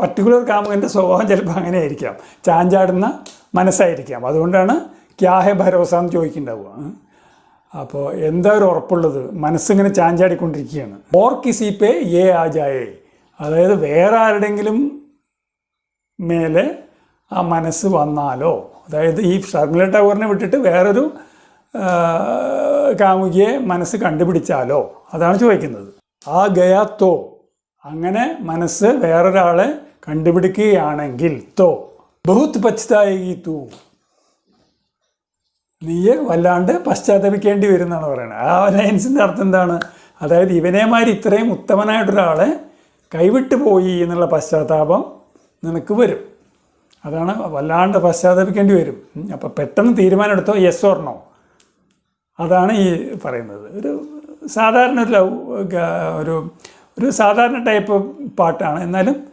Particular കാമുകന്റെ സ്വഭാവം ചിലപ്പോൾ അങ്ങനെ ആയിരിക്കാം ചാഞ്ചാടുന്ന മനസ്സായിരിക്കാം. അതുകൊണ്ടാണ് ക്യാഹെ ഭരോസ എന്ന് ചോദിക്കുന്നുണ്ടാവുക. അപ്പോൾ എന്താ ഒരു ഉറപ്പുള്ളത്? മനസ്സിങ്ങനെ ചാഞ്ചാടിക്കൊണ്ടിരിക്കുകയാണ്. ഓർ കിസി പേ ഏ ആ ജായേ അതായത് വേറെ ആരുടെങ്കിലും മേലെ ആ മനസ്സ് വന്നാലോ. അതായത് ഈ ഷർമില ടവറിനെ വിട്ടിട്ട് വേറൊരു കാമുകിയെ മനസ്സ് കണ്ടുപിടിച്ചാലോ? അതാണ് ചോദിക്കുന്നത്. ആ ഗയാത്തോ. അങ്ങനെ മനസ്സ് വേറൊരാളെ കണ്ടുപിടിക്കുകയാണെങ്കിൽ തോ ബഹുത് പച്തായി തൂ നീയെ വല്ലാണ്ട് പശ്ചാത്തപിക്കേണ്ടി വരും എന്നാണ് പറയുന്നത് ആ ലൈൻസിന്റെ അർത്ഥം എന്താണ്? അതായത് ഇവനേമാരി ഇത്രയും ഉത്തമനായിട്ടൊരാളെ കൈവിട്ടു പോയി എന്നുള്ള പശ്ചാത്താപം നിനക്ക് വരും. അതാണ് വല്ലാണ്ട് പശ്ചാത്തപിക്കേണ്ടി വരും. അപ്പോൾ പെട്ടെന്ന് തീരുമാനം എടുത്തോ യെസ് ഓർണോ അതാണ് ഈ പറയുന്നത്. ഒരു സാധാരണ ഒരു ഒരു ഒരു സാധാരണ ടൈപ്പ് പാട്ടാണ്. എന്നാലും